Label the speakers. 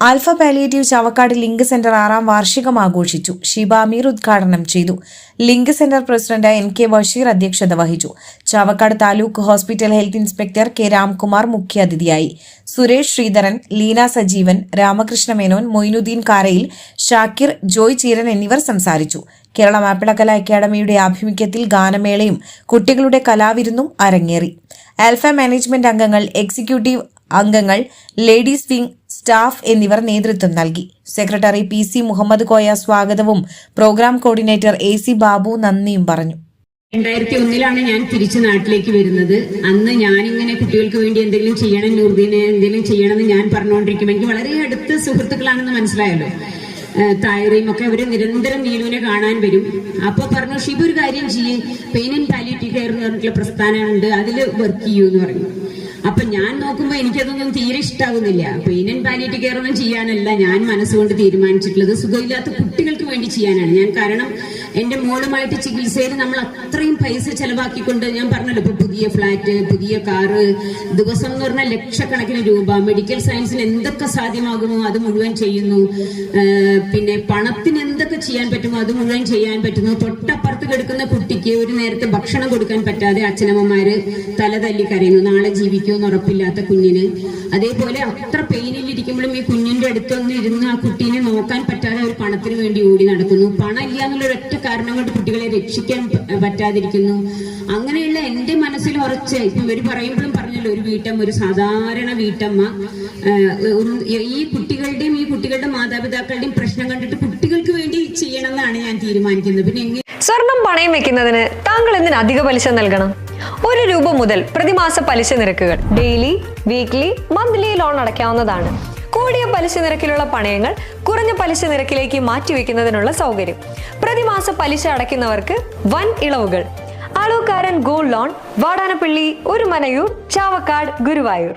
Speaker 1: Alpha palliative Chavakkad link centre ആറാം വാർഷികം ആഘോഷിച്ചു. ഷിബാമീർ ഉദ്ഘാടനം ചെയ്തു. Link centre president N K Basheer അധ്യക്ഷത വഹിച്ചു. Chavakkad taluk hospital health inspector K Ramkumar മുഖ്യാതിഥിയായി സുരേഷ് ശ്രീധരൻ ലീന സജീവൻ രാമകൃഷ്ണ മേനോൻ മൊയ്നുദ്ദീൻ കാരയിൽ ഷാക്കിർ ജോയ് ചീരൻ എന്നിവർ സംസാരിച്ചു. കേരള മാപ്പിളകല അക്കാദമിയുടെ ആഭിമുഖ്യത്തിൽ ഗാനമേളയും കുട്ടികളുടെ കലാവിരുന്നും അരങ്ങേറി. ആൽഫ മാനേജ്മെന്റ് അംഗങ്ങൾ എക്സിക്യൂട്ടീവ് അംഗങ്ങൾ ലേഡീസ് വിംഗ് സ്റ്റാഫ് എന്നിവർ നേതൃത്വം നൽകി. Secretary P C Muhammad Koya സ്വാഗതവും program coordinator A C Babu നന്ദിയും പറഞ്ഞു.
Speaker 2: രണ്ടായിരത്തി ഒന്നിലാണ് ഞാൻ തിരിച്ച് നാട്ടിലേക്ക് വരുന്നത്. അന്ന് ഞാനിങ്ങനെ കുട്ടികൾക്ക് വേണ്ടി എന്തെങ്കിലും ചെയ്യണം നൂർദീനെ എന്തെങ്കിലും ചെയ്യണമെന്ന് ഞാൻ പറഞ്ഞുകൊണ്ടിരിക്കുമ്പോൾ എനിക്ക് വളരെ അടുത്ത സുഹൃത്തുക്കളാണെന്ന് മനസ്സിലായല്ലോ. തായറയും ഒക്കെ അവർ നിരന്തരം നീലുവിനെ കാണാൻ വരും. അപ്പൊ പറഞ്ഞു ഷിബു ഒരു കാര്യം ചെയ്യ്. പെയിൻ ആൻഡ് പാലിയേറ്റീവ് കെയർ എന്ന് പറഞ്ഞിട്ടുള്ള പ്രസ്ഥാനമുണ്ട്. അതിൽ വർക്ക് ചെയ്യൂ എന്ന് പറഞ്ഞു. അപ്പൊ ഞാൻ നോക്കുമ്പോ എനിക്കതൊന്നും തീരെ ഇഷ്ടാവുന്നില്ല. പെയിൻ ആൻഡ് പാലിയേറ്റീവ് കെയർ ഒന്നും ചെയ്യാനല്ല ഞാൻ മനസ്സുകൊണ്ട് തീരുമാനിച്ചിട്ടുള്ളത്. സുഖമില്ലാത്ത കുട്ടികൾക്ക് വേണ്ടി ചെയ്യാനാണ്. ഞാൻ കാരണം എന്റെ മോളുമായിട്ട് ചികിത്സയിൽ നമ്മൾ അത്രയും പൈസ ചെലവാക്കിക്കൊണ്ട് ഞാൻ പറഞ്ഞല്ലോ ഇപ്പൊ പുതിയ ഫ്ലാറ്റ് പുതിയ കാറ് ദിവസം എന്ന് പറഞ്ഞാൽ ലക്ഷക്കണക്കിന് രൂപ. മെഡിക്കൽ സയൻസിന് എന്തൊക്കെ സാധ്യമാകുമോ അത് മുഴുവൻ ചെയ്യുന്നു. പിന്നെ പണത്തിന് എന്തൊക്കെ ചെയ്യാൻ പറ്റുമോ അത് മുഴുവൻ ചെയ്യാൻ പറ്റുന്നു. തൊട്ടപ്പുറത്ത് കിടക്കുന്ന കുട്ടിക്ക് ഒരു നേരത്തെ ഭക്ഷണം കൊടുക്കാൻ പറ്റാതെ അച്ഛനമ്മമാര് തല തല്ലി കരയുന്നു. നാളെ ജീവിക്കുമെന്ന് ഉറപ്പില്ലാത്ത കുഞ്ഞിന്. അതേപോലെ അത്ര പെയിനിലിരിക്കുമ്പോഴും ഈ കുഞ്ഞിന്റെ അടുത്തൊന്നും ഇരുന്ന് ആ കുട്ടീനെ നോക്കാൻ പറ്റാതെ ഒരു പണത്തിന് വേണ്ടി ഓടി നടക്കുന്നു. പണം ഇല്ല എന്നുള്ള ഒരൊറ്റ കാരണം കൊണ്ട് കുട്ടികളെ രക്ഷിക്കാൻ പറ്റാതിരിക്കുന്നു. അങ്ങനെയുള്ള എന്റെ മനസ്സിൽ ഉറച്ച് ഇപ്പം ഇവർ പറയുമ്പോഴും പറഞ്ഞല്ലോ ഒരു വീട്ടമ്മ ഒരു സാധാരണ വീട്ടമ്മ ഈ കുട്ടികളുടെയും ഈ കുട്ടികളുടെ മാതാപിതാക്കളുടെയും പ്രശ്നം കണ്ടിട്ട് കുട്ടികൾക്ക് വേണ്ടി ചെയ്യണമെന്നാണ് ഞാൻ തീരുമാനിക്കുന്നത്. പിന്നെ
Speaker 3: സ്വർണം പണയം വെക്കുന്നതിന് താങ്കൾ എന്തിന് അധിക പലിശ നൽകണം? ഒരു രൂപ മുതൽ പ്രതിമാസ പലിശ നിരക്കുകൾ ഡെയിലി വീക്ക്ലി മന്ത്ലി ലോൺ അടയ്ക്കാവുന്നതാണ്. കൂടിയ പലിശ നിരക്കിലുള്ള പണയങ്ങൾ കുറഞ്ഞ പലിശ നിരക്കിലേക്ക് മാറ്റിവെക്കുന്നതിനുള്ള സൗകര്യം. പ്രതിമാസ പലിശ അടയ്ക്കുന്നവർക്ക് വൻ ഇളവുകൾ. Alukkaran gold loan Vadanappally Orumanayur Chavakkad Guruvayur.